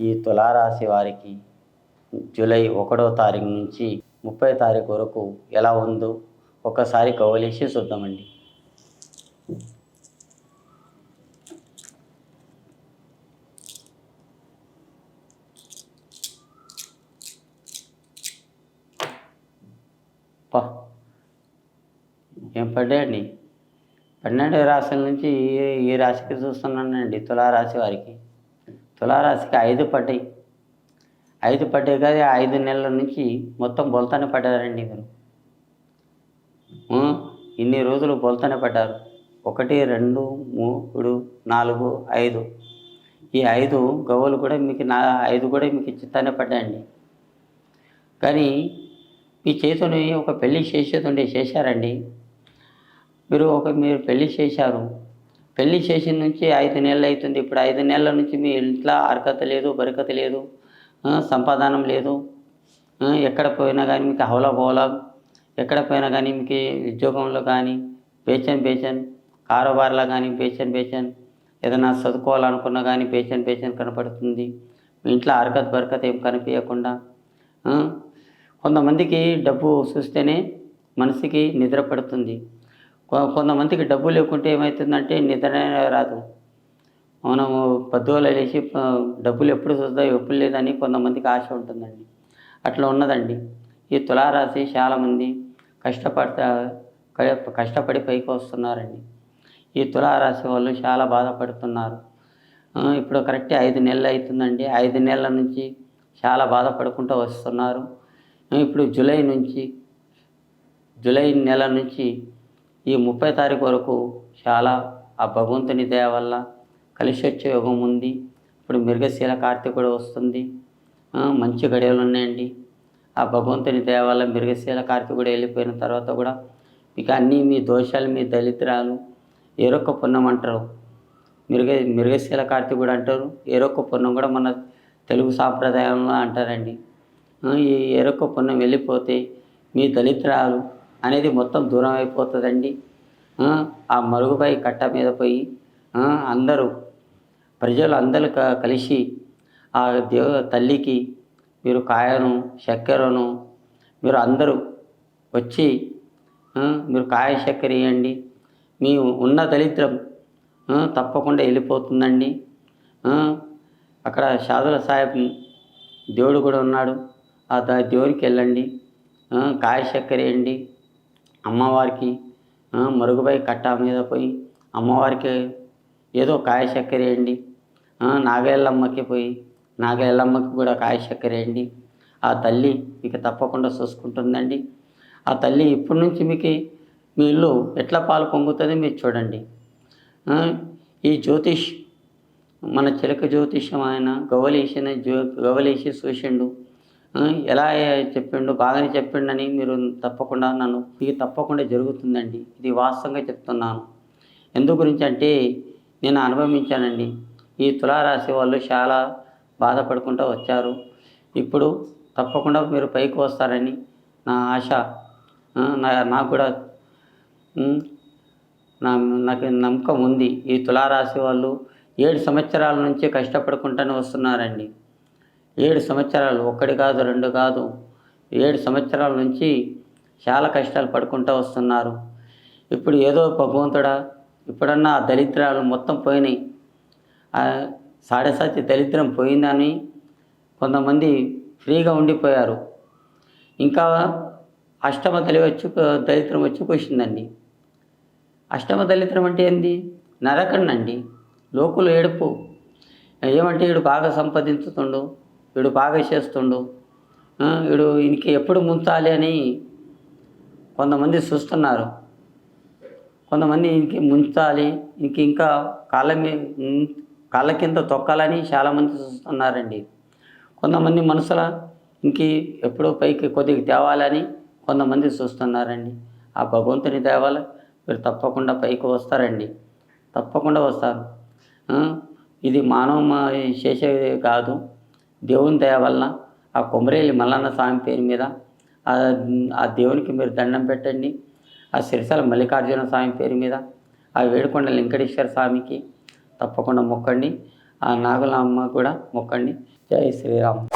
ఈ తులారాశి వారికి జూలై ఒకటో తారీఖు నుంచి ముప్పై తారీఖు వరకు ఎలా ఉందో ఒకసారి కవలేసి చూద్దామండి. పా. ఏం పడ్డాయండి? పన్నెండు రాశి నుంచి ఈ ఈ రాశికి చూస్తున్నానండి తులారాశి వారికి. తులారాశికి ఐదు పడ్డాయి. ఐదు పడ్డాయి కదా ఐదు నెలల నుంచి మొత్తం బొలతనే పడ్డారండి మీరు ఇన్ని రోజులు బొలతనే పడ్డారు. ఒకటి రెండు మూడు నాలుగు ఐదు. ఈ ఐదు గవ్వలు కూడా మీకు నా ఐదు కూడా మీకు చిత్తానే పడ్డాయండి. కానీ మీ చేతిని ఒక పెళ్ళి చేసేది ఉండే చేశారండి. మీరు ఒక మీరు పెళ్ళి చేశారు. పెళ్ళి చేసిన నుంచి ఐదు నెలలు అవుతుంది. ఇప్పుడు ఐదు నెలల నుంచి మీ ఇంట్లో అర్హత లేదు బరకత లేదు సంపాదానం సంపాదనం లేదు. ఎక్కడ పోయినా కానీ మీకు హవలా బోలా ఎక్కడ పోయినా కానీ మీకు ఉద్యోగంలో కానీ బేచన్ బేచన్ కారోబార్లో కానీ బేచన్ బేచన్ ఏదైనా చదువుకోవాలనుకున్నా కానీ బేచన్ బేచన్ కనపడుతుంది. మీ ఇంట్లో అర్హత బరకత ఏం కనిపించకుండా కొంతమందికి డబ్బు చూస్తేనే మనసుకి నిద్ర పడుతుంది. కొంతమందికి డబ్బు లేకుంటే ఏమవుతుందంటే నిద్ర రాదు. మనము పద్దువల లేచి డబ్బులు ఎప్పుడు చూద్దాం ఎప్పుడు లేదని కొంతమందికి ఆశ ఉంటుందండి. అట్లా ఉన్నదండి. ఈ తులారాశి చాలామంది కష్టపడతా క- కష్టపడి పైకి వస్తున్నారండి. ఈ తులారాశి వాళ్ళు చాలా బాధపడుతున్నారు. ఇప్పుడు కరెక్ట్ ఐదు నెలలు అవుతుందండి ఐదు నెలల నుంచి చాలా బాధపడుకుంటూ వస్తున్నారు. ఇప్పుడు జూలై నుంచి జూలై నెల నుంచి ఈ ముప్పై తారీఖు వరకు చాలా ఆ భగవంతుని దయ వల్ల కలిసి వచ్చే యోగం ఉంది. ఇప్పుడు మృగశీల కార్తీకుడు వస్తుంది. మంచి గడియలు ఉన్నాయండి. ఆ భగవంతుని దయ వల్ల మృగశీల కార్తీకుడు వెళ్ళిపోయిన తర్వాత కూడా మీకు అన్నీ మీ దోషాలు మీ దళితురాలు ఏరొక్క పుణ్యం అంటారు. మృగ మృగశీల కార్తీకుడు అంటారు. ఏరొక్క పుణ్యం కూడా మన తెలుగు సాంప్రదాయంలో అంటారండి. ఈ ఎరొక్క పుణ్యం వెళ్ళిపోతే మీ దళితురాలు అనేది మొత్తం దూరం అయిపోతుందండి. ఆ, ఆ మరుగుపై కట్ట మీద పోయి అందరూ ప్రజలు అందరూ క- కలిసి ఆ దేవ తల్లికి మీరు కాయను చక్కెరను మీరు అందరూ వచ్చి మీరు కాయ చక్కెర ఇవ్వండి మీ ఉన్న దరిద్రం తప్పకుండా వెళ్ళిపోతుందండి. అక్కడ షాదుల సాహెబ్ దేవుడు కూడా ఉన్నాడు. ఆ దేవుడికి వెళ్ళండి. కాయ చక్కెర వేయండి అమ్మవారికి మరుగుపై కట్ట మీద పోయి అమ్మవారికి ఏదో కాయ చక్కెర వేయండి. ఆ, నాగేళ్ళమ్మకి పోయి నాగేళ్ళమ్మకి కూడా కాయ చక్కెర వేయండి. ఆ తల్లి మీకు తప్పకుండా చూసుకుంటుందండి. ఆ తల్లి ఇప్పటి నుంచి మీకు మీ ఇల్లు ఎట్లా పాలు పొంగుతుంది మీరు చూడండి. ఈ జ్యోతిష్ మన చిలక జ్యోతిష్యం ఆయన గవలేసిన జ్యో గవలేసి చూసిండు. ఎలా చెప్పిండు బాగానే చెప్పిండని మీరు తప్పకుండా నన్ను ఇది తప్పకుండా జరుగుతుందండి. ఇది వాస్తవంగా చెప్తున్నాను. ఎందు గురించి అంటే నేను అనుభవించానండి. ఈ తులారాశి వాళ్ళు చాలా బాధపడుకుంటూ వచ్చారు. ఇప్పుడు తప్పకుండా మీరు పైకి వస్తారని నా ఆశ. నా నాకు కూడా నా నాకు నమ్మకం ఉంది. ఈ తులారాశి వాళ్ళు ఏడు సంవత్సరాల నుంచి కష్టపడుకుంటూనే వస్తున్నారండి. ఏడు సంవత్సరాలు ఒక్కటి కాదు రెండు కాదు. ఏడు సంవత్సరాల నుంచి చాలా కష్టాలు పడుకుంటూ వస్తున్నారు. ఇప్పుడు ఏదో భగవంతుడా ఇప్పుడన్నా ఆ దరిద్రాలు మొత్తం పోయినాయి. సాడసాతి దరిద్రం పోయిందని కొంతమంది ఫ్రీగా ఉండిపోయారు. ఇంకా అష్టమ దళి వచ్చి దరిద్రం వచ్చి కూర్చుందండి అష్టమ దళిద్రం అంటే ఏంది? నరకండి లోకులు ఏడుపు. ఏమంటే వీడు బాగా సంపాదించుతుండు. వీడు బాగా చేస్తుండు. వీడు ఇంక ఎప్పుడు ముంచాలి అని కొంతమంది చూస్తున్నారు. కొంతమంది ఇంక ముంచాలి ఇంక ఇంకా కాళ్ళ మీ కాళ్ళ కింద తొక్కాలని చాలామంది చూస్తున్నారండి. కొంతమంది మనుషుల ఇంక ఎప్పుడో పైకి కొద్దిగా తేవాలని కొంతమంది చూస్తున్నారండి. ఆ భగవంతుని తేవాల మీరు తప్పకుండా పైకి వస్తారండి. తప్పకుండా వస్తారు. ఇది మానవ మా- చేసేది కాదు. దేవుని దయ వలన ఆ కొమరేలి మల్లన్న స్వామి పేరు మీద ఆ దేవునికి మీరు దండం పెట్టండి. ఆ సిరిసల మల్లికార్జున స్వామి పేరు మీద ఆ వేడుకొండ వెంకటేశ్వర స్వామికి తప్పకుండా మొక్కండి. ఆ నాగుల అమ్మ కూడా మొక్కండి. జై శ్రీరామ్.